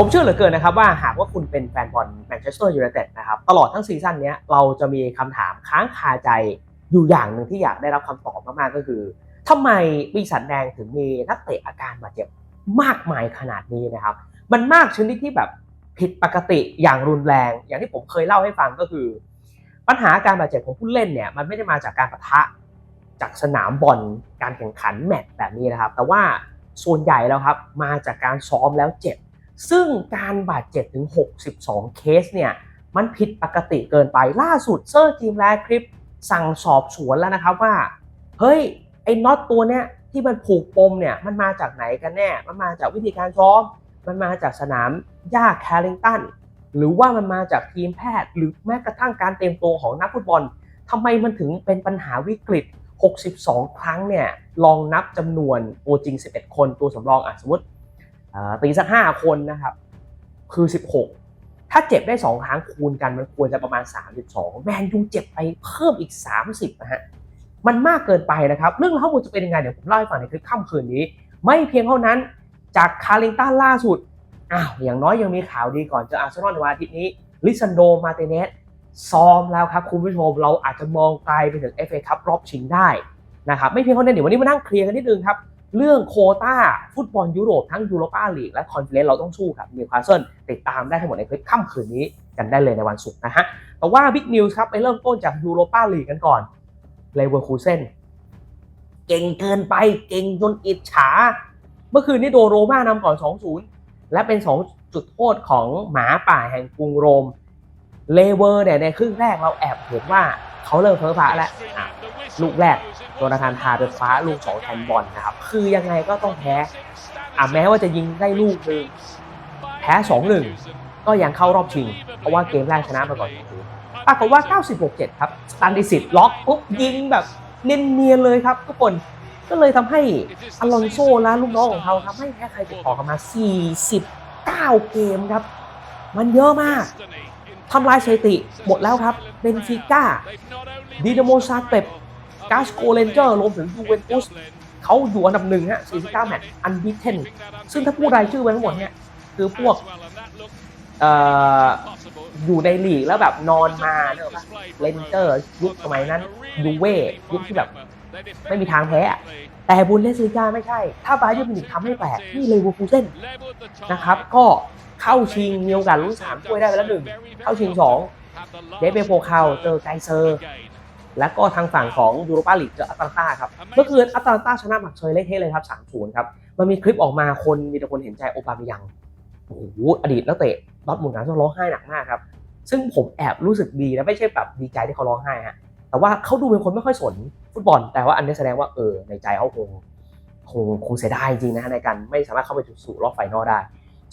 ผมเชื่อเหลือเกินนะครับว่าหากว่าคุณเป็นแฟนบอลแมนเชสเตอร์ยูไนเต็ดนะครับตลอดทั้งซีซั่นนี้เราจะมีคำถามค้างคาใจอยู่อย่างหนึ่งที่อยากได้รับคำตอบมากๆก็คือทำไมปีศาจแดงถึงมีนักเตะอาการบาดเจ็บมากมายขนาดนี้นะครับ มันมากชนิดที่แบบผิดปกติอย่างรุนแรง อย่างที่ผมเคยเล่าให้ฟังก็คือ ปัญหาอาการบาดเจ็บของผู้เล่นเนี่ยมันไม่ได้มาจากการปะทะจากสนามบอลการแข่งขันแมตช์แบบนี้นะครับ แต่ว่าส่วนใหญ่แล้วครับมาจากการซ้อมแล้วเจ็บ ซึ่งการบาดเจ็บถึง 62 เคสเนี่ย มันผิดปกติเกินไป ล่าสุดเซอร์ทีมแลคลิป สั่งสอบสวนแล้วนะครับว่า เฮ้ย ไอ้น็อตตัวเนี้ยที่มันผูกปมเนี่ย มันมาจากไหนกันแน่ มันมาจากวิธีการซ้อม มันมาจากสนามหญ้าแคลิงตัน หรือว่ามันมาจากทีมแพทย์ หรือแม้กระทั่งการเตรียมตัวของนักฟุตบอลทำไมมันถึงเป็นปัญหาวิกฤต 62 ครั้งเนี่ย ลองนับจำนวนตัวจริง 11 คน ตัวสำรองอะสมมติ ตีสักห้าคนนะครับ คือ 16 ถ้าเจ็บได้ 2 ครั้งคูณกันมันควรจะประมาณ 32 แมนยูเจ็บไปเพิ่มอีก 30นะฮะมันมากเกินไปนะครับ เรื่องราวทั้งหมดจะเป็นยังไงเดี๋ยวผมเล่าให้ฟังในคลิปค่ำคืนนี้ ไม่เพียงเท่านั้นจากคาริงตันล่าสุดอ้าวอย่างน้อยยังมีข่าวดีก่อนจออาร์เซนอลในวันอาทิตย์นี้ลิซันโดมาเตเนสซ้อมแล้วครับคุณผู้ชมเราอาจจะมองไกลไปถึง FA คัพรอบชิงได้นะครับไม่เพียงเท่านั้นเดี๋ยววันนี้มานั่งเคลียร์กันนิดนึงครับ เรื่องโคต้าฟุตบอลยุโรปทั้งยูโรปาลีกและคอนเฟอเรนซ์เราต้องสู้ครับนิวคาสเซิลติดตามได้ทั้งหมดในคลิปค่ำคืนนี้กันได้เลยในวันศุกร์นะฮะ แต่ว่าบิ๊กนิวส์ครับ ไปเริ่มต้นจากยูโรปาลีกกันก่อนเลเวอร์คูเซนเก่งเกินไปเก่งจนอิจฉา เมื่อคืนนี้โดโรม่านำก่อน 2-0 และเป็น 2 จุดโทษของหมาป่าแห่งกรุงโรมเลเวอร์เนี่ยในครึ่งแรกเราแอบเห็นว่า เขาเริ่มเพ้อพระแล้วอะลูกแรกโจนาธานพาไปฟ้าลูกสองแทนบอลนะครับ คือยังไงก็ต้องแพ้อะแม้ว่าจะยิงได้ลูกหนึ่งแพ้สองหนึ่งก็ยังเข้ารอบชิง เพราะว่าเกมแรกชนะมาก่อนปรากฏว่า 96-7 ครับสตันดิสิตล็อกปุ๊บยิงแบบเนียนๆเลยครับทุกคนก็เลยทำให้อลอนโซและลูกน้องของเขาครับไม่แพ้ใครติดต่อกันมา 49 เกมครับ มันเยอะมาก ทำลายสถิติหมดแล้วครับเบนฟิก้าดินาโมซาเปปกาสโกเรนเจอร์รวมถึงยูเวนตุสเขาอยู่อันดับหนึ่งฮะ 49 แมตช์อันบิเทนซึ่งถ้าพูดรายชื่อไปทั้งหมดเนี่ย คือพวกเอ่อยู่ในลีกแล้วแบบนอนมาเนี่ยปะเรนเจอร์ ยุคสมัยนั้นยูเว่ยุคที่แบบไม่มีทางแพ้อะแต่บุนเลสลิกาไม่ใช่ ถ้าบาเยอร์มิวนิกทำให้แปลกนี่เลเวอร์คูเซนนะครับ ก็ เข้าชิงมีโอกาสลุ้นสามถ้วยได้ไปแล้วหนึ่งเข้าชิงสองเดฟเบโฟคาวเจอไกเซอร์ แล้วก็ทางฝั่งของยูโรปาลีกเจออัตแลนตาครับเมื่อคืนอัตแลนตาชนะหมักเชยเละเทะเลยครับ3-0ครับมันมีคลิปออกมาคนมีแต่คนเห็นใจโอปาเมยังโอ้โหอดีตนักเตะดอร์ทมุนนะต้องร้องไห้หนักมากครับซึ่งผมแอบรู้สึกดีนะไม่ใช่แบบดีใจที่เขาร้องไห้ฮะแต่ว่าเขาดูเป็นคนไม่ค่อยสนฟุตบอล แต่ว่าอันนี้แสดงว่าเออในใจเขาคงคงคงเสียดายจริงนะฮะในการไม่สามารถเข้าไปสู่รอบไฟนอลได้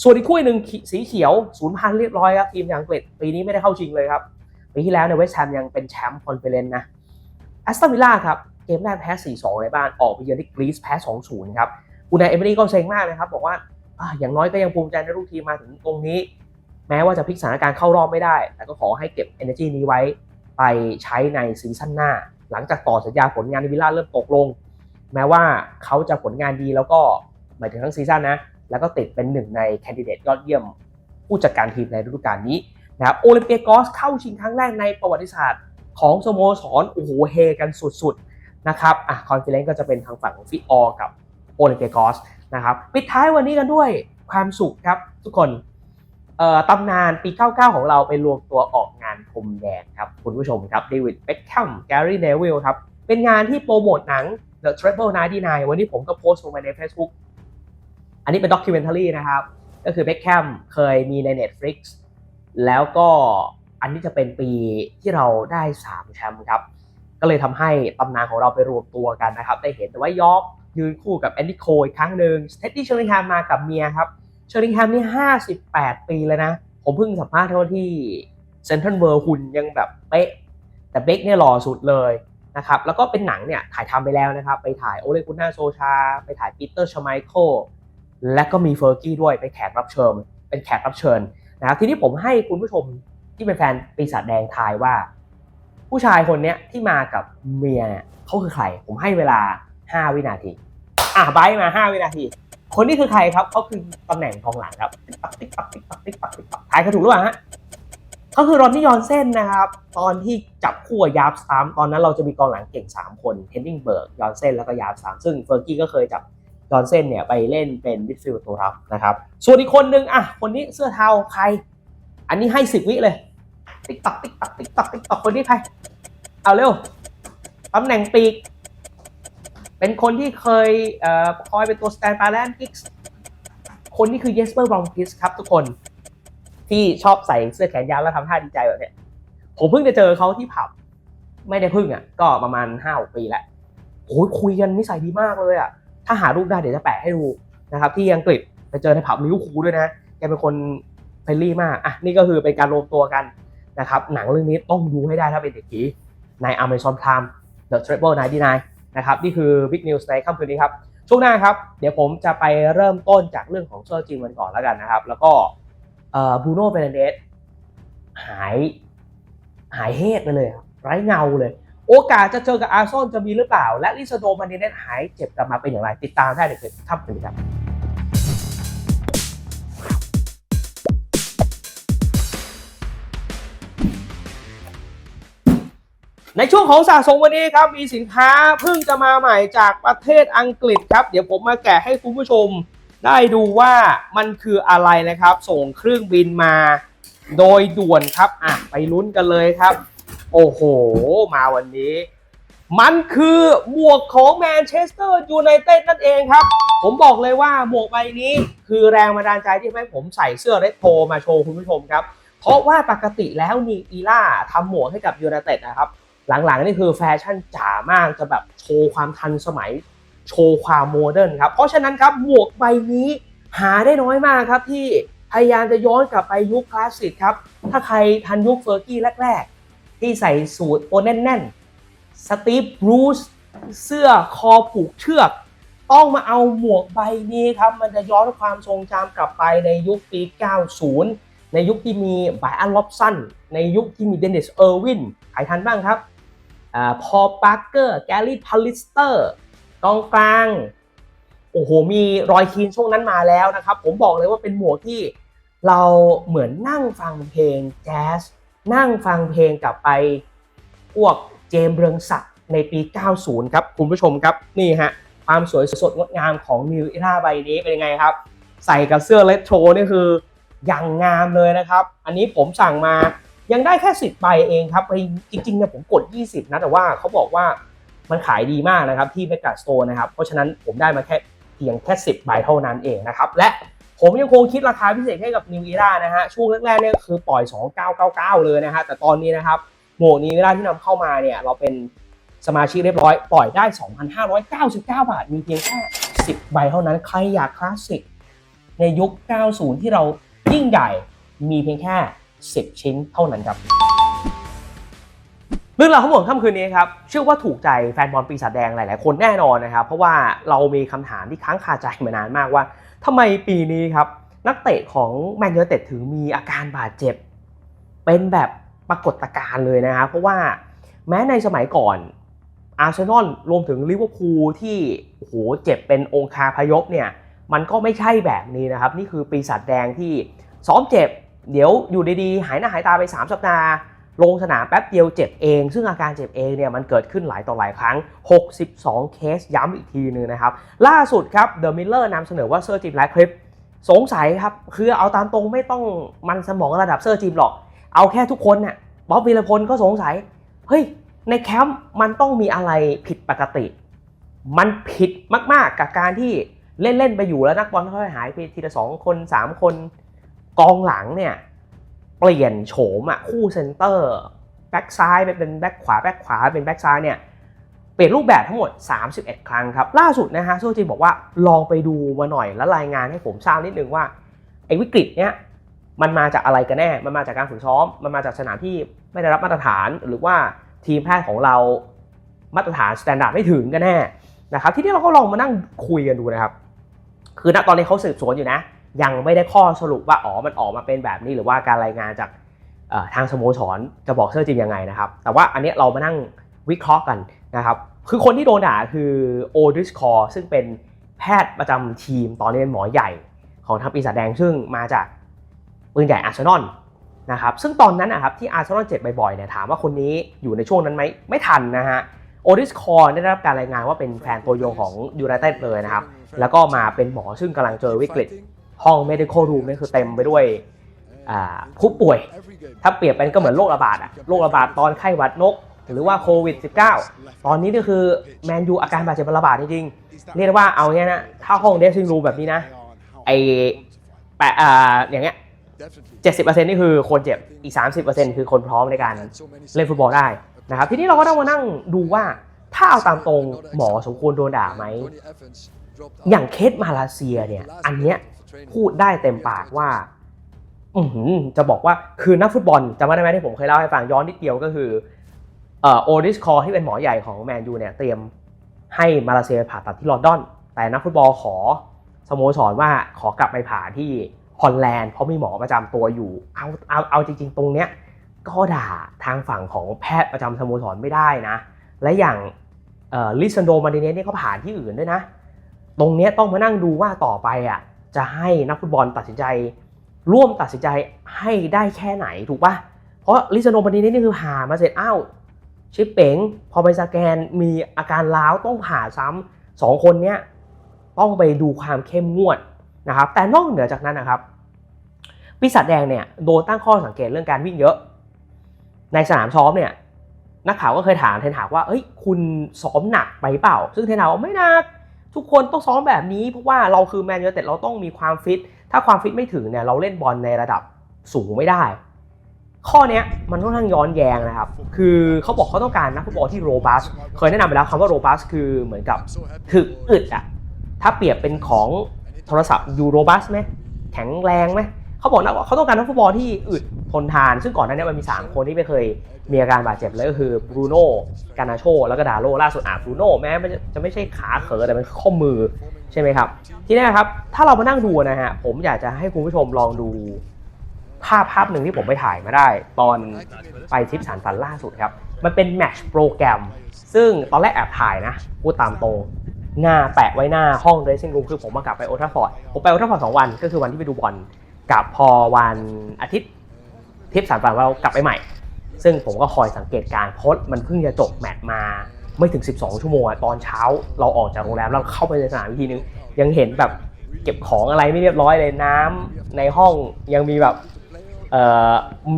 ส่วนอีกคู่หนึ่งสีเขียวศูนย์พันเรียบร้อยครับทีมอังกฤษปีนี้ไม่ได้เข้าชิงเลยครับปีที่แล้วในยเวสต์แฮมยังเป็นแชมป์คอนเฟอเรนซ์นะแอสตันวิลล่าครับเกมแรกแพ้ 4-2 ในบ้านออกไปเยือนที่กรีซแพ้ 2-0 ครับอูนายเอเมรี่ก็เซ็งมากนะครับ บอกว่าอะอย่างน้อยก็ยังภูมิใจในลูกทีมมาถึงตรงนี้ แม้ว่าจะพลิกสถานการณ์เข้ารอบไม่ได้ แต่ก็ขอให้เก็บ energy นี้ไว้ไปใช้ในซีซั่นหน้า หลังจากต่อสัญญาผลงานในวิลล่าเริ่มตกลง แม้ว่าเขาจะผลงานดีแล้วก็หมายถึงทั้งซีซั่นนะ แล้วก็ติดเป็นหนึ่งในแคนดิเดตยอดเยี่ยมผู้จัดการทีมในฤดูกาลนี้นะครับโอลิมเปียกอสเข้าชิงครั้งแรกในประวัติศาสตร์ของสโมสรโอ้โหเฮกันสุดๆนะครับอะคอนเฟอเรนซ์ก็จะเป็นทางฝั่งของฟิออกับโอลิมเปียกอสนะครับปิดท้ายวันนี้กันด้วยความสุขครับทุกคนเออตำนานปี 99 ของเราไปรวมตัวออกงานพรมแดงครับ คุณผู้ชมครับเดวิดเบคแคมแกรี่เนวิลครับ เป็นงานที่โปรโมทหนัง The Treble 99 วันนี้ผมก็โพสต์ลงไปใน Facebook อันนี้เป็นด็อกิเมนท r y นะครับ ก็คือเบคแคมเคยมีใน Netflix แล้วก็อันนี้จะเป็นปีที่เราได้ 3 แชมป์ครับ ก็เลยทำให้ตำนานของเราไปรวมตัวกันนะครับ ได้เห็นแต่ว่ายอร์กยืนคู่กับแอนดี้โคอีกครั้งหนึ่งเท็ดดี้เชอริงแฮมมากับเมียครับเชอริงแฮมนี่ 58 ปีแล้วนะ ผมเพิ่งสัมภาษณ์เท่าที่เซนทรัลเวิร์หุ่นยังแบบเป๊ะ แต่เบคเนี่ยหล่อสุดเลยนะครับ แล้วก็เป็นหนังเนี่ยถ่ายทำไปแล้วนะครับ ไปถ่ายโอเลกุน่าโซชา ไปถ่ายปีเตอร์ชไมเคิล และก็มีเฟอร์กี้ด้วยเป็นแขกรับเชิญเป็นแขกรับเชิญนะครับทีนี้ผมให้คุณผู้ชมที่เป็นแฟนปีศาจแดงทายว่า ผู้ชายคนนี้ที่มากับเมียเนี่ยเขาคือใคร ผมให้เวลา 5 วินาที อะไบร์ทมา 5 วินาที คนนี้คือใครครับเขาคือตำแหน่งกองหลังครับติ๊กปักติ๊กปักติ๊กปักติ๊กปักติ๊กปักทายเขาถูกหรือเปล่าฮะเขาคือรอนนี่ยอนเซนนะครับ ตอนที่จับคู่ยาบสามตอนนั้นเราจะมีกองหลังเก่ง 3 คนเฮนดิงเบิร์กยอนเซนแล้วก็ยาบสามซึ่งเฟอร์กี้ก็เคยจับ ยอนเซนเนี่ยไปเล่นเป็นมิดฟิลด์ตัวรับนะครับ ส่วนอีกคนนึงอะคนนี้เสื้อเทาใคร อันนี้ให้สิบวิเลย ติ๊กตักติ๊กตักติ๊กตักติ๊กตักคนนี้ใคร เอาเร็วตำแหน่งปีก เป็นคนที่เคยเอ่อคอยเป็นตัวสแตนบาแลนด์กิกส์คนนี้คือเยสเปอร์บรองกิสครับทุกคน ที่ชอบใส่เสื้อแขนยาวแล้วทำท่าดีใจแบบเนี้ยผมเพิ่งจะเจอเขาที่ผับ ไม่ได้เพิ่งอะ ก็ประมาณห้าปีแล้วโอ้ยคุยกันนิสัยดีมากเลยอะ ถ้าหารูปได้เดี๋ยวจะแปะให้ดูนะครับที่อังกฤษไปเจอในผับลิวอร์พูด้วยนะแกเป็นคนเฟรนลี่มากอะนี่ก็คือเป็นการรวมตัวกันนะครับหนังเรื่องนี้ต้องดูให้ได้ถ้าเป็นเด็กผีใน Amazon Prime The Treble 99นะครับนี่คือ Big News ในค่ำคืนนี้ครับช่วงหน้าครับเดี๋ยวผมจะไปเริ่มต้นจากเรื่องของเซอร์จิมกันก่อนแล้วกันนะครับ แล้วก็บูโน่เฟรนเดสหายหายเฮดไปเลย ไร้เงาเลย โอกาสจะเจอกับอาร์ซนอลจะมีหรือเปล่า และลิซาโดมันเดเนหายเจ็บกลับมาเป็นอย่างไร ติดตามได้ในค่ำคืนนี้ครับในช่วงของสะสมวันนี้ครับ มีสินค้าเพิ่งจะมาใหม่จากประเทศอังกฤษครับ เดี๋ยวผมมาแกะให้คุณผู้ชมได้ดูว่ามันคืออะไรนะครับ ส่งเครื่องบินมา โดยด่วนครับอะไปลุ้นกันเลยครับ โอ้โห มาวันนี้ มันคือหมวกของแมนเชสเตอร์ยูไนเต็ดนั่นเองครับ ผมบอกเลยว่าหมวกใบนี้คือแรงบันดาลใจที่ให้ผมใส่เสื้อเรดโทมาโชว์คุณผู้ชมครับ เพราะว่าปกติแล้วนีอีล่าทำหมวกให้กับยูไนเต็ดนะครับ หลังๆนี่คือแฟชั่นจ๋ามากจะแบบโชว์ความทันสมัยโชว์ความโมเดิร์นครับ เพราะฉะนั้นครับหมวกใบนี้หาได้น้อยมากครับที่พยายามจะย้อนกลับไปยุคคลาสสิกครับ ถ้าใครทันยุคเฟอร์กี้แรก ที่ใส่สูทตัวแน่นๆสตีฟบรูซเสื้อคอผูกเชือก ต้องมาเอาหมวกใบนี้ครับ มันจะย้อนความทรงจำกลับไปในยุคปี 90 ในยุคที่มีไบรอันล็อบสันในยุคที่มีเดนิสเออร์วินใครทันบ้างครับพอปาร์เกอร์แกลลี่พาลิสเตอร์กองกลาง โอ้โห มีรอยคีนช่วงนั้นมาแล้วนะครับ ผมบอกเลยว่าเป็นหมวกที่เราเหมือนนั่งฟังเพลงแจ๊ส นั่งฟังเพลงกลับไปพวกเจมส์เรืองศักดิ์ในปี 90 ครับคุณผู้ชมครับนี่ฮะความสวยสดงดงามของนิว e ราใบนี้เป็นยังไงครับ ใส่กับเสื้อเลโทรนี่คืออย่างงามเลยนะครับ อันนี้ผมสั่งมายังได้แค่ 10ใบเองครับไปจริงๆเนี่ยผมกด 20 นะ แต่ว่าเขาบอกว่ามันขายดีมากนะครับที่เมกาสโตร์นะครับ เพราะฉะนั้นผมได้มาแค่เพียงแค่ 10ใบเท่านั้นเองนะครับ และ ผมยังคงคิดราคาพิเศษให้กับ New Era นะฮะช่วงแรกๆเนี่ยคือปล่อย 2999 เลยนะฮะแต่ตอนนี้นะครับหมวก New Era ที่นำเข้ามาเนี่ยเราเป็นสมาชิกเรียบร้อยปล่อยได้ 2,599 บาท มีเพียงแค่ 10 ใบเท่านั้นใครอยากคลาสสิกในยุค 90 ที่เรายิ่งใหญ่มีเพียงแค่ 10 ชิ้นเท่านั้นครับ เรื่องราวทั้งหมดค่ำคืนนี้ครับเชื่อว่าถูกใจแฟนบอลปีศาจแดงหลาย ๆ คนแน่นอนนะครับ เพราะว่าเรามีคำถามที่ค้างคาใจมานานมากว่า ทำไมปีนี้ครับ นักเตะของแมนยูไนเต็ดถึงมีอาการบาดเจ็บ เป็นแบบปรากฏการณ์เลยนะครับ เพราะว่าแม้ในสมัยก่อนอาร์เซนอลรวมถึงลิเวอร์พูลที่โอ้โหเจ็บเป็นองคาพยพเนี่ยมันก็ไม่ใช่แบบนี้นะครับ นี่คือปีศาจแดงที่ซ้อมเจ็บ เดี๋ยวอยู่ดีๆ หายหน้าหายตาไป 3 สัปดาห์ ลงสนามแป๊บเดียวเจ็บเอง ซึ่งอาการเจ็บเองเนี่ยมันเกิดขึ้นหลายต่อหลายครั้ง 62 เคสย้ำอีกทีนึงนะครับ ล่าสุดครับเดอะมิลเลอร์นำเสนอว่าเซอร์จิมแลคลิป สงสัยครับ คือเอาตามตรงไม่ต้องมันสมองระดับเซอร์จิมหรอก เอาแค่ทุกคนน่ะบ๊อบวีรพลก็สงสัย เฮ้ย ในแคมป์มันต้องมีอะไรผิดปกติ มันผิดมากๆกับการที่เล่นๆไปอยู่แล้วนักบอลค่อยหายไปทีละสองคนสามคนกองหลังเนี่ย เปลี่ยนโฉมอะคู่เซนเตอร์แบ็กซ้ายไปเป็นแบ็กขวาแบ็กขวาเป็นแบ็กซ้ายเนี่ยเปลี่ยนรูปแบบทั้งหมด 31 ครั้งครับ ล่าสุดนะฮะโซจิบอกว่าลองไปดูมาหน่อยแล้วรายงานให้ผมทราบนิดนึงว่าไอ้วิกฤตเนี้ยมันมาจากอะไรกันแน่ มันมาจากการฝึกซ้อม มันมาจากสนามที่ไม่ได้รับมาตรฐาน หรือว่าทีมแพทย์ของเรามาตรฐานสแตนดาร์ดไม่ถึงกันแน่นะครับ ที่นี่เราก็ลองมานั่งคุยกันดูนะครับ คือณตอนนี้เขาสืบสวนอยู่นะ ยังไม่ได้ข้อสรุปว่าอ๋อมันออกมาเป็นแบบนี้หรือว่าการรายงานจากทางสโมสรจะบอกเชื่อจริงยังไงนะครับ แต่ว่าอันนี้เรามานั่งวิเคราะห์กันนะครับ คือคนที่โดนด่าคือโอดิสคอร์ซึ่งเป็นแพทย์ประจำทีมตอนนี้เป็นหมอใหญ่ของทางปีศาจแดงซึ่งมาจากปืนใหญ่อาร์เซนอลนะครับซึ่งตอนนั้นนะครับที่อาร์เซนอลเจ็บบ่อยๆเนี่ยถามว่าคนนี้อยู่ในช่วงนั้นไหมไม่ทันนะฮะโอริสคอร์ได้รับการรายงานว่าเป็นแฟนตัวยงของยูไนเต็ดเลยนะครับ แล้วก็มาเป็นหมอซึ่งกำลังเจอวิกฤต ห้อง medical room นี่คือเต็มไปด้วยผู้ป่วย ถ้าเปรียบเป็นก็เหมือนโรคระบาดอะโรคระบาดตอนไข้หวัดนก หรือว่าโควิด -19 ตอนนี้นี่คือแมนยูอาการบาดเจ็บระบาดจริงๆเรียกว่าเอาเนี้ยนะถ้าห้องเดซิ่งรูแบบนี้นะไอแปะอ่าอย่างเงี้ย70%นี่คือคนเจ็บอีก30%คือคนพร้อมในการเล่นฟุตบอลได้นะครับทีนี้เราก็ต้องมานั่งดูว่าถ้าเอาตามตรงหมอสมควรโดนด่าไหมอย่างเคสมาเลเซียเนี่ยอันเนี้ย พูดได้เต็มปากว่าอืจะบอกว่าคือนักฟุตบอลจำได้ไหมที่ผมเคยเล่าให้ฟังย้อนนิดเดียวก็คือโอริสคอร์ที่เป็นหมอใหญ่ของแมนยูเนี่ยเตรียมให้มาเลเซียผ่าตัดที่ลอนดอน แต่นักฟุตบอลขอสโมสรว่าขอกลับไปผ่าที่ฮอลแลนด์เพราะมีหมอประจำตัวอยู่เอาเอาเอาจริง ๆ ตรงเนี้ยก็ด่าทางฝั่งของแพทย์ประจำสโมสรไม่ได้นะ และอย่างลิซันโดมาดิเนสเนี่ยเขาผ่านที่อื่นด้วยนะ ตรงเนี้ยต้องมานั่งดูว่าต่อไปอะ จะให้นักฟุตบอลตัดสินใจ ร่วมตัดสินใจให้ได้แค่ไหนถูกปะเพราะลิซาโนบันนี้นี่คือผ่ามาเสร็จอ้าวชิปเป๋งพอไปสแกนมีอาการล้าวต้องผ่าซ้ำสองคนเนี้ยต้องไปดูความเข้มงวดนะครับ แต่นอกเหนือจากนั้นนะครับปีศาจแดงเนี่ยโดนตั้งข้อสังเกตเรื่องการวิ่งเยอะ ในสนามซ้อมเนี่ยนักข่าวก็เคยถามเทนหากว่าเอ้ยคุณซ้อมหนักไปเปล่า ซึ่งเทนหากบอกไม่หนัก ทุกคนต้องซ้อมแบบนี้เพราะว่าเราคือแมนยูเต็ดเราต้องมีความฟิต ถ้าความฟิตไม่ถึงเนี่ยเราเล่นบอลในระดับสูงไม่ได้ ข้อนี้มันค่อนข้างย้อนแย้งนะครับ คือเขาบอกเขาต้องการนักฟุตบอลที่โรบัส เคยแนะนำไปแล้วคำว่าโรบัสคือเหมือนกับถึกอึดอะถ้าเปรียบเป็นของโทรศัพท์ยูโรบัสไหมแข็งแรงไหม เขาบอกนะว่าเขาต้องการนักฟุตบอลที่อึดทนทาน ซึ่งก่อนหน้านี้มันมี 3 คนที่ไม่เคยมีอาการบาดเจ็บเลยก็คือบรูโน่กานาโชแล้วก็ดาโลล่าสุดอะบรูโน่แม้มันจะไม่ใช่ขาเขอแต่เป็นข้อมือใช่ไหมครับ ทีนี้ครับ ถ้าเรามานั่งดูนะฮะผมอยากจะให้คุณผู้ชมลองดูภาพภาพหนึ่งที่ผมไปถ่ายมาได้ ตอนไปทริปสารฝันล่าสุดครับ มันเป็นแมตช์โปรแกรม ซึ่งตอนแรกแอบถ่ายนะพูดตามตรงหน้าแปะไว้หน้าห้องเดรสซิ่งรูมคือผมมากลับไปโอทราฟอร์ดผมไปโอทราฟอร์ดสองวันก็คือวันที่ไปดูบอล กับพอวันอาทิตย์ทิปสารฝันเรากลับไปใหม่ ซึ่งผมก็คอยสังเกตการณ์เพราะมันเพิ่งจะจบแมตช์มาไม่ถึง 12 ชั่วโมงตอนเช้าเราออกจากโรงแรมแล้วเข้าไปในสนามอีกทีนึง ยังเห็นแบบเก็บของอะไรไม่เรียบร้อยเลยน้ำในห้องยังมีแบบเอ่อ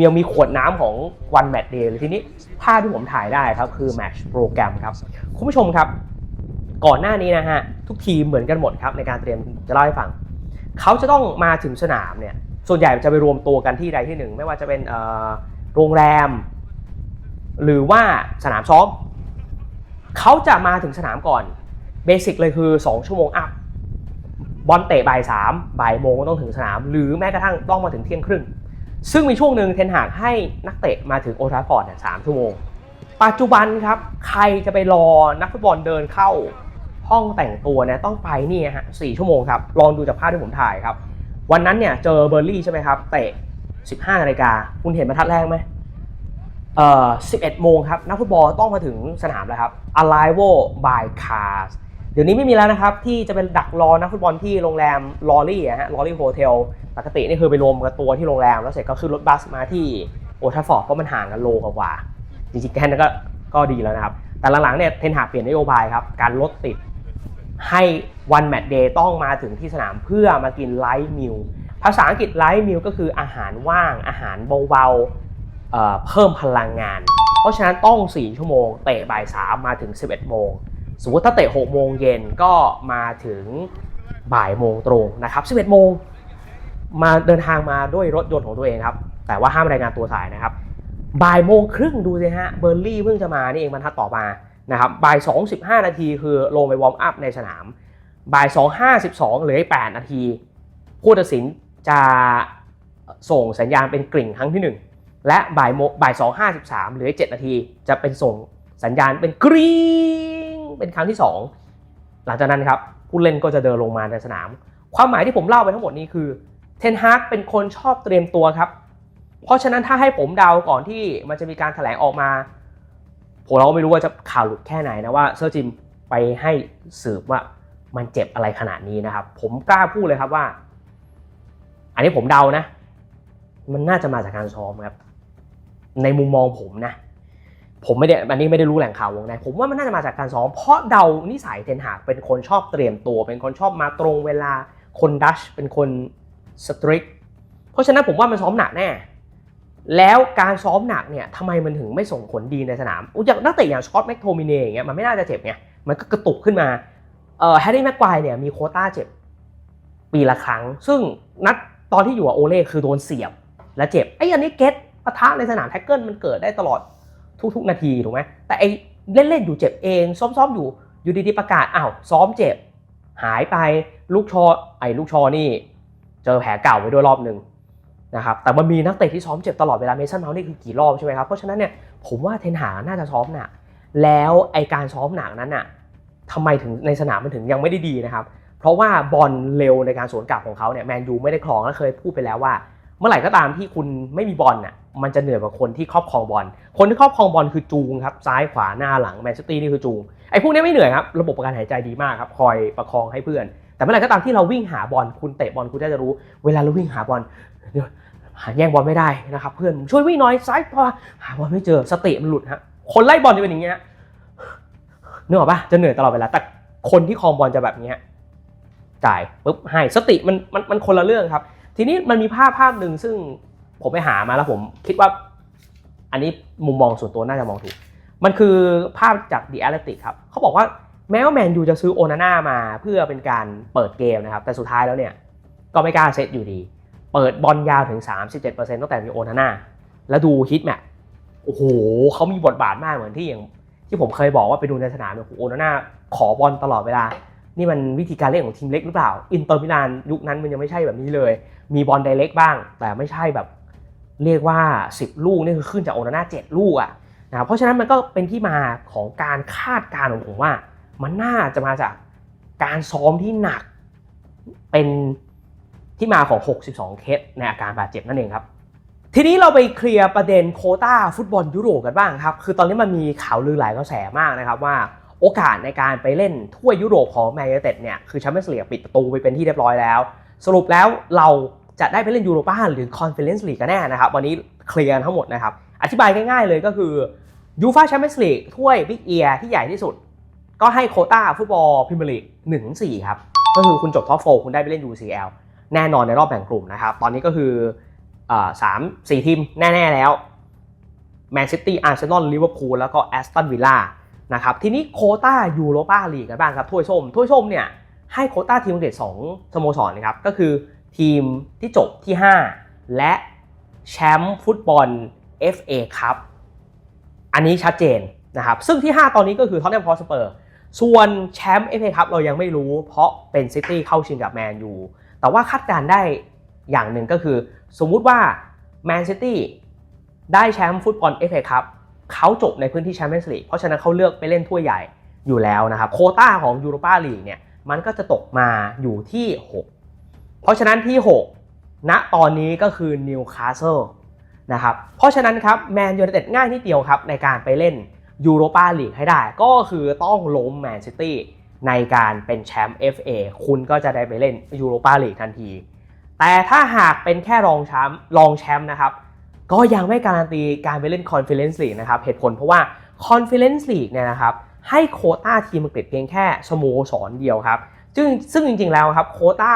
ยังมีขวดน้ำของวันแมตช์เดย์เลยทีนี้ภาพที่ผมถ่ายได้ครับคือแมตช์โปรแกรมครับ คุณผู้ชมครับ ก่อนหน้านี้นะฮะทุกทีมเหมือนกันหมดครับในการเตรียมจะเล่าให้ฟัง เขาจะต้องมาถึงสนามเนี่ยส่วนใหญ่จะไปรวมตัวกันที่ใดที่หนึ่ง ไม่ว่าจะเป็นโรงแรม หรือว่าสนามซ้อมเขาจะมาถึงสนามก่อนเบสิกเลยคือ 2 ชั่วโมงอัพบอลเตะบ่ายสามบ่ายโมงต้องถึงสนาม หรือแม้กระทั่งต้องมาถึงเที่ยงครึ่ง ซึ่งมีช่วงหนึ่งเทนหากให้นักเตะมาถึงโอทราฟอร์ดเนี่ยสามชั่วโมง ปัจจุบันครับ ใครจะไปรอนักฟุตบอลเดินเข้า ห้องแต่งตัวเนี่ยต้องไปนี่ฮะสี่ชั่วโมงครับ ลองดูจากภาพที่ผมถ่ายครับ วันนั้นเนี่ยเจอเบอร์ลี่ใช่ไหมครับ เตะ 15นาฬิกา คุณเห็นบรรทัดแรกไหมเอ่อ11 โมงครับ นักฟุตบอลต้องมาถึงสนามแล้วครับ Arrival by cars เดี๋ยวนี้ไม่มีแล้วนะครับ ที่จะเป็นดักรอนักฟุตบอลที่โรงแรมลอรี่ฮะลอรี่โฮเทลปกตินี่คือไปรวมกับตัวที่โรงแรม แล้วเสร็จก็ขึ้นรถบัสมาที่โอทัฟฟอร์ดเพราะมันห่างกันโลกว่าจริงๆแค่นั้นก็ก็ดีแล้วนะครับ แต่หลังๆเนี่ยเทนหาเปลี่ยนนโยบายครับ การลดติด ให้วันแมตช์เดย์ต้องมาถึงที่สนามเพื่อมากินไลท์มิลภาษาอังกฤษไลท์มิลก็คืออาหารว่างอาหารเบาๆเเพิ่มพลังงาน เพราะฉะนั้นต้อง 4 ชั่วโมง เตะบ่าย3มาถึง 11 โมง สมมติถ้าเตะ 6 โมงเย็นก็มาถึงบ่ายโมงตรงนะครับ 11 โมง มาเดินทางมาด้วยรถยนต์ของตัวเองครับ แต่ว่าห้ามรายงานตัวสายนะครับ บ่ายโมงครึ่งดูสิฮะ เบอร์ลี่เพิ่งจะมานี่เองบรรทัดต่อมา นะครับบ่าย2 15 นาทีคือลงไปวอร์มอัพในสนาม บ่าย2 52เหลืออีก8นาที ผู้ตัดสินจะส่งสัญญาณเป็นกริ่งครั้งที่ 1 และบ่ายโมบ่าย2 53เหลือ 7 นาที จะเป็นส่งสัญญาณเป็นกริ๊งเป็นครั้งที่ 2 หลังจากนั้นครับผู้เล่นก็จะเดินลงมาในสนาม ความหมายที่ผมเล่าไปทั้งหมดนี้คือเทนฮากเป็นคนชอบเตรียมตัวครับ เพราะฉะนั้นถ้าให้ผมเดาก่อนที่มันจะมีการแถลงออกมา ผมเราก็ไม่รู้ว่าจะข่าวหลุดแค่ไหนนะว่าเซอร์จิมไปให้สืบว่ามันเจ็บอะไรขนาดนี้นะครับ ผมกล้าพูดเลยครับว่า อันนี้ผมเดานะ มันน่าจะมาจากการซ้อมครับ ในมุมมองผมนะ ผมไม่ได้อันนี้ไม่ได้รู้แหล่งข่าววงในผมว่ามันน่าจะมาจากการซ้อมเพราะเดานิสัยเทนหากเป็นคนชอบเตรียมตัว เป็นคนชอบมาตรงเวลาคนดัชเป็นคนสตริกเพราะฉะนั้นผมว่ามันซ้อมหนักแน่ แล้วการซ้อมหนักเนี่ยทำไมมันถึงไม่ส่งผลดีในสนามอย่างนักเตะอย่างสกอตแมคโทมิเน่อย่างเงี้ยมันไม่น่าจะเจ็บไงมันก็กระตุกขึ้นมาเอ่อแฮร์รี่แม็กควายเนี่ยมีโคต้าเจ็บปีละครั้ง ซึ่งนัดตอนที่อยู่กับโอเล่คือโดนเสียบและเจ็บไอ้อันนี้เก็ตปะทะในสนามแท็กเกิลมันเกิดได้ตลอดทุกๆนาทีถูกไหมแต่ไอ้เล่นๆอยู่เจ็บเองซ้อมๆอยู่อยู่ดีๆประกาศอ้าวซ้อมเจ็บ หายไปลูกชอไอ้ลูกชอนี่ เจอแผลเก่าไปด้วยรอบหนึ่ง นะครับแต่มันมีนักเตะที่ซ้อมเจ็บตลอดเวลาเมสันเมาส์นี่คือกี่รอบใช่ไหมครับเพราะฉะนั้นเนี่ยผมว่าเทนหาน่าจะซ้อมหนักแล้วไอการซ้อมหนักนั้นน่ะทำไมถึงในสนามมันถึงยังไม่ได้ดีนะครับ เพราะว่าบอลเร็วในการสวนกลับของเขาเนี่ยแมนยูไม่ได้ครองและเคยพูดไปแล้วว่า เมื่อไหร่ก็ตามที่คุณไม่มีบอลน่ะมันจะเหนื่อยกว่าคนที่ครอบครองบอลคนที่ครอบครองบอลคือจูงครับซ้ายขวาหน้าหลังแมนซิตี้นี่คือจูงไอ้พวกนี้ไม่เหนื่อยครับระบบการหายใจดีมากครับคอยประคองให้เพื่อน แต่เมื่อไหร่ก็ตามที่เราวิ่งหาบอลคุณเตะบอลคุณจะรู้ เวลาเราวิ่งหาบอลเดี๋ยหาแย่งบอลไม่ได้นะครับเพื่อนช่วยวิ่งหน่อยซ้ายขวาหาบอลไม่เจอสติมันหลุดฮะคนไล่บอลจะเป็นอย่างเงี้ยนึกออกปะจะเหนื่อยตลอดเวลาแต่คนที่คองบอลจะแบบเนี้ยจ่ายปุ๊บให้สติมันมันมันคนละเรื่องครับ ทีนี้มันมีภาพภาพหนึ่งซึ่งผมไปหามาแล้วผมคิดว่า อันนี้มุมมองส่วนตัวน่าจะมองถูก มันคือภาพจาก The Athletic ครับเขาบอกว่า แม้ว่าแมนยูจะซื้อโอนาน่ามาเพื่อเป็นการเปิดเกมนะครับ แต่สุดท้ายแล้วเนี่ยก็ไม่กล้าเซตอยู่ดี เปิดบอลยาวถึง 37%ตั้งแต่มีโอนาน่าแล้วดูฮิตแมทโอ้โหเขามีบทบาทมากเหมือนที่อย่างที่ผมเคยบอกว่าไปดูในสนามเนี่ยโอนาน่าขอบอลตลอดเวลา นี่มันวิธีการเล่นของทีมเล็กหรือเปล่า อินเตอร์มิลานยุคนั้นมันยังไม่ใช่แบบนี้เลย มีบอลไดเรกบ้าง แต่ไม่ใช่แบบเรียกว่า 10 ลูกนี่คือขึ้นจากโอนาน่า7ลูกอะนะเพราะฉะนั้นมันก็เป็นที่มาของการคาดการณ์ของผมว่า มันน่าจะมาจากการซ้อมที่หนักเป็นที่มาของ 62 เคสในอาการบาดเจ็บนั่นเองครับ ทีนี้เราไปเคลียร์ประเด็นโคต้าฟุตบอลยุโรปกันบ้างครับ คือตอนนี้มันมีข่าวลือหลายกระแสมากนะครับว่าโอกาสในการไปเล่นถ้วยยุโรปของแมนยูเต็ดเนี่ยคือแชมเปี้ยนส์ลีกปิดประตูไปเป็นที่เรียบร้อยแล้ว สรุปแล้วเราจะได้ไปเล่นยูโรป้าหรือคอนเฟอเรนซ์ลีกกันแน่นะครับ วันนี้เคลียร์ทั้งหมดนะครับ อธิบายง่ายๆเลยก็คือยูฟาแชมเปี้ยนส์ลีกถ้วยบิ๊กเอียที่ใหญ่ที่สุด ก็ให้โคต้าฟุตบอลพรีเมียร์ลีกหนึ่งสี่ครับ ก็คือคุณจบท็อปโฟคุณได้ไปเล่น UCL แน่นอนในรอบแบ่งกลุ่มนะครับ ตอนนี้ก็คือสามสี่ทีมแน่ ๆ แล้วแมนซิตี้อาร์เซนอลลิเวอร์พูลแล้วก็แอสตันวิลล่านะครับทีนี้โคต้ายูโรปาลีกกันบ้างครับถ้วยส้มถ้วยส้มเนี่ยให้โคต้าทีมอังกสองสโมสรนะครับก็คือทีมที่จบที่ 5 และแชมป์ฟุตบอล FA ครับอันนี้ชัดเจนนะครับซึ่งที่ 5 ตอนนี้ก็คือท็อตแนมพอสเปอร์ ส่วนแชมป์ FA ครับเรายังไม่รู้ เพราะเป็นซิตี้เข้าชิงกับแมนยูแต่ว่าคาดการได้อย่างหนึ่งก็คือ สมมุติว่าแมนซิตี้ได้แชมป์ฟุตบอล FA ครับเขาจบในพื้นที่แชมเปี้ยนส์ลีกเพราะฉะนั้นเขาเลือกไปเล่นถ้วยใหญ่อยู่แล้วนะครับโคต้าของยูโรปาลีกเนี่ยมันก็จะตกมาอยู่ที่ 6 เพราะฉะนั้นที่ 6 ณตอนนี้ก็คือนิวคาสเซิลนะครับเพราะฉะนั้นครับแมนยูไนเต็ดง่ายนิดเดียวครับในการไปเล่น ยูโรปาลีกให้ได้ ก็คือต้องล้มแมนซิตี้ในการเป็นแชมป์ FA คุณก็จะได้ไปเล่นยูโรปาลีกทันที แต่ถ้าหากเป็นแค่รองแชมป์รองแชมป์นะครับ ก็ยังไม่การันตีการไปเล่นคอนเฟอเรนซ์ลีกนะครับ เหตุผลเพราะว่าคอนเฟอเรนซ์ลีกเนี่ยนะครับ ให้โคต้าทีมอังกฤษเพียงแค่สโมสรเดียวครับ ซึ่งซึ่งจริงๆแล้วครับโคต้า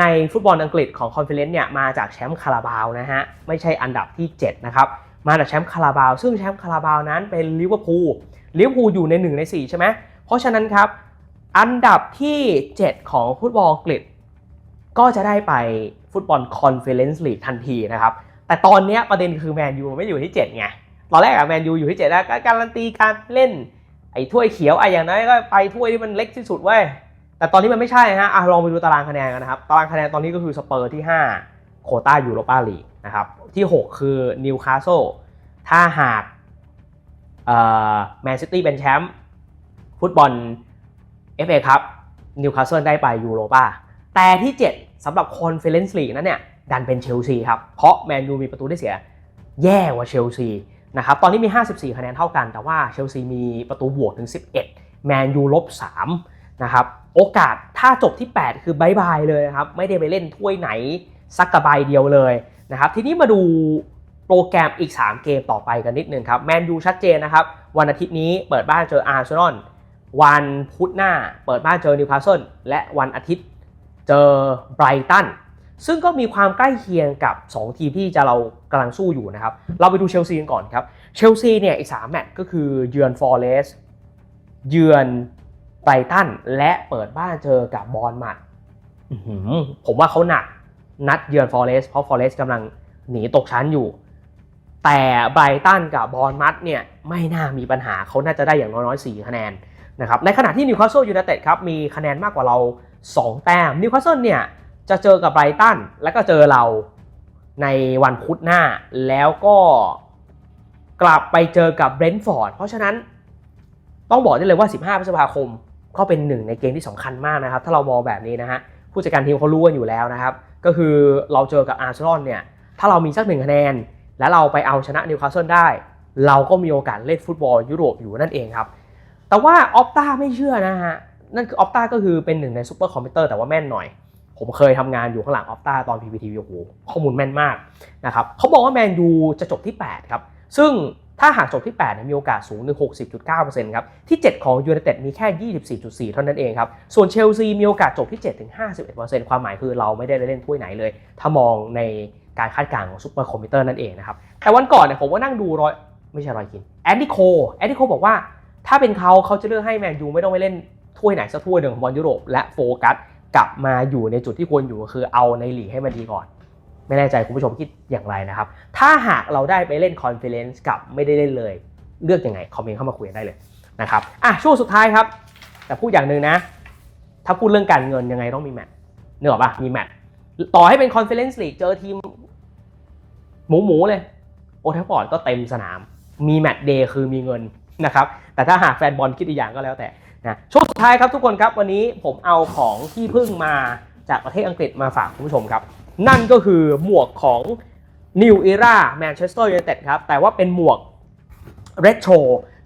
ในฟุตบอลอังกฤษของคอนเฟอเรนซ์เนี่ยมาจากแชมป์คาราบาวนะฮะ ไม่ใช่อันดับที่ 7 นะครับ มาจากแชมป์คาราบาว ซึ่งแชมป์คาราบาวนั้นเป็นลิเวอร์พูลลิเวอร์พูลอยู่ใน 1 ใน 4 ใช่ไหมเพราะฉะนั้นครับ อันดับที่ 7 ของฟุตบอลอังกฤษ ก็จะได้ไปฟุตบอลคอนเฟอเรนซ์ลีกทันทีนะครับ แต่ตอนนี้ประเด็นคือแมนยูไม่อยู่ที่ 7 ไง ตอนแรกอะแมนยูอยู่ที่ 7 แล้วการันตีการเล่น ไอ้ถ้วยเขียวไอ้อย่างน้อยก็ไปถ้วยที่มันเล็กที่สุดเว้ยแต่ตอนนี้มันไม่ใช่ฮะอะลองไปดูตารางคะแนนกันนะครับ ตารางคะแนนตอนนี้ก็คือสเปอร์ที่ 5 โคต้ายูโรปาลีกนะครับที่ 6 คือนิวคาสเซิลถ้าหากแมนซิตี้เป็นแชมป์ฟุตบอล FA ครับนิวคาสเซิลได้ไปยูโรปาแต่ที่ 7สำหรับคอนเฟอเรนซ์ลีกนั้นเนี่ยดันเป็นเชลซีครับ เพราะแมนยูมีประตูได้เสียแย่กว่าเชลซีนะครับตอนนี้มี 54 คะแนนเท่ากัน แต่ว่าเชลซีมีประตูบวกถึง 11 แมนยูลบ3นะครับโอกาสถ้าจบที่ 8 คือ บายบายเลยนะครับ ไม่ได้ไปเล่นถ้วยไหน สักกระใบเดียวเลยนะครับทีนี้มาดูโปรแกรมอีก 3 เกมต่อไปกันนิดนึงครับแมนยูชัดเจนนะครับ วันอาทิตย์นี้เปิดบ้านเจออาร์เซนอลวันพุธหน้าเปิดบ้านเจอนิวคาสเซิลและวันอาทิตย์เจอไบรตันซึ่งก็มีความใกล้เคียงกับ 2 ทีมที่จะเรากำลังสู้อยู่นะครับ เราไปดูเชลซีกันก่อนครับ เชลซีเนี่ยอีก 3 แมตช์ก็คือเยือนฟอร์เรสเยือนไบรตันและเปิดบ้านเจอกับบอลมัดผมว่าเขาหนัก นัดเยือนฟอร์เรสเพราะฟอร์เรสกำลังหนีตกชั้นอยู่ แต่ไบรตันกับบอลมัดเนี่ยไม่น่ามีปัญหาเขาน่าจะได้อย่างน้อยๆ4คะแนนนะครับในขณะที่นิวคาสเซิลยูไนเต็ดครับมีคะแนนมากกว่าเรา 2 แต้มนิวคาสเซิลเนี่ยจะเจอกับไบรตันแล้วก็เจอเราในวันพุธหน้าแล้วก็กลับไปเจอกับเบรนท์ฟอร์ดเพราะฉะนั้นต้องบอกได้เลยว่า 15 พฤษภาคมก็เป็นหนึ่งในเกมที่สำคัญมากนะครับ ถ้าเรามองแบบนี้นะฮะผู้จัดการทีมเขารู้กันอยู่แล้วนะครับ ก็คือเราเจอกับอาร์เซนอลเนี่ย ถ้าเรามีสักหนึ่งคะแนน แล้วเราไปเอาชนะนิวคาสเซิลได้ เราก็มีโอกาสเล่นฟุตบอลยุโรปอยู่นั่นเองครับ แต่ว่าออฟตาไม่เชื่อนะฮะ นั่นคือออฟตาก็คือเป็นหนึ่งในซูเปอร์คอมพิวเตอร์แต่ว่าแม่นหน่อย ผมเคยทำงานอยู่ข้างหลังออฟตาตอน PPTV โอ้โหข้อมูลแม่นมากนะครับเขาบอกว่าแมนยูจะจบที่ 8 ครับ ซึ่งถ้าหากจบที่8เนี่ยมีโอกาสสูงถึง 60.9%ครับ ที่ 7 ของยูไนเต็ดมีแค่ 24.4 เท่านั้นเองครับ ส่วนเชลซีมีโอกาสจบที่ 7 ถึง 51%ความหมายคือเราไม่ได้เล่นถ้วยไหนเลย ถ้ามองในการคาดการณ์ของซูเปอร์คอมพิวเตอร์นั่นเองนะครับ แต่วันก่อนเนี่ยผมก็นั่งดูรอย ไม่ใช่รอยกิน แอนดิโค แอนดิโคบอกว่า ถ้าเป็นเขาเขาจะเลือกให้แมนยูไม่ต้องไปเล่นถ้วยไหนสักถ้วยหนึ่งของบอลยุโรปและโฟกัสกลับมาอยู่ในจุดที่ควรอยู่ก็คือเอาในหลีกให้มันดีก่อน ไม่แน่ใจคุณผู้ชมคิดอย่างไรนะครับ ถ้าหากเราได้ไปเล่นคอนเฟอเรนซ์กับไม่ได้เล่นเลย เลือกยังไงคอมเมนต์เข้ามาคุยกันได้เลยนะครับอะช่วงสุดท้ายครับ แต่พูดอย่างหนึ่งนะ ถ้าพูดเรื่องการเงินยังไงต้องมีแมตช์เนกออปะมีแมตช์ต่อให้เป็นคอนเฟอเรนซ์ลีกเจอทีม หมูหมูๆเลย โอเทฟฟอร์ดก็เต็มสนาม มีแมตช์เดย์คือมีเงินนะครับ แต่ถ้าหากแฟนบอลคิดอีกอย่างก็แล้วแต่นะช่วงสุดท้ายครับทุกคนครับวันนี้ผมเอาของที่พิ่งมาจากประเทศอังกฤษมาฝากคุณผู้ชมครับ นั่นก็คือหมวกของ New Era Manchester United ครับ แต่ว่าเป็นหมวก Retro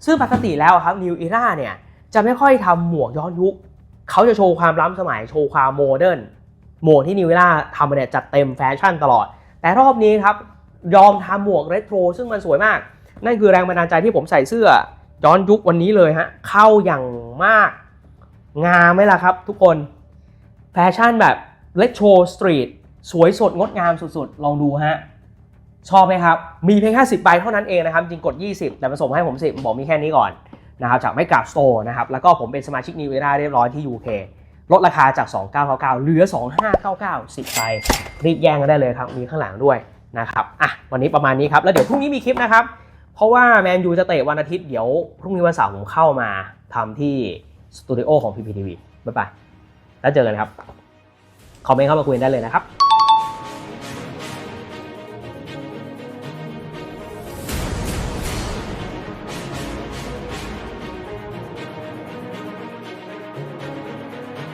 ซึ่งปกติแล้วครับ New Era เนี่ย จะไม่ค่อยทำหมวกย้อนยุค เขาจะโชว์ความล้ำสมัยโชว์ความโมเดิร์นหมวกที่ New Era ทำเนี่ยจัดเต็มแฟชั่นตลอด แต่รอบนี้ครับ ยอมทำหมวกเรโทรซึ่งมันสวยมาก นั่นคือแรงบันดาลใจที่ผมใส่เสื้อย้อนยุควันนี้เลยฮะเข้าอย่างมากงามไหมล่ะครับ ทุกคนแฟชั่นแบบเ e โ r รสตรีท สวยสดงดงามสุดๆ ลองดูฮะ ชอบไหมครับ มีเพียงแค่10ใบเท่านั้นเองนะครับ จริงกด 20 แต่ผสมให้ผม10บอกมีแค่นี้ก่อนนะครับจากไม่กราบสโตร์นะครับ แล้วก็ผมเป็นสมาชิก New Era เรียบร้อยที่ UK ลดราคาจาก 2999เหลือ 2599 10ใบรีบแย่งกันได้เลยครับ มีข้างหลังด้วยนะครับอะวันนี้ประมาณนี้ครับ แล้วเดี๋ยวพรุ่งนี้มีคลิปนะครับ เพราะว่าแมนยูจะเตะวันอาทิตย์เดี๋ยวพรุ่งนี้วันเสาร์ผมเข้ามาทำที่สตูดิโอของ PPTV บ๊ายบายแล้วเจอกันครับ คอมเมนต์เข้ามาคุยกันได้เลยนะครับ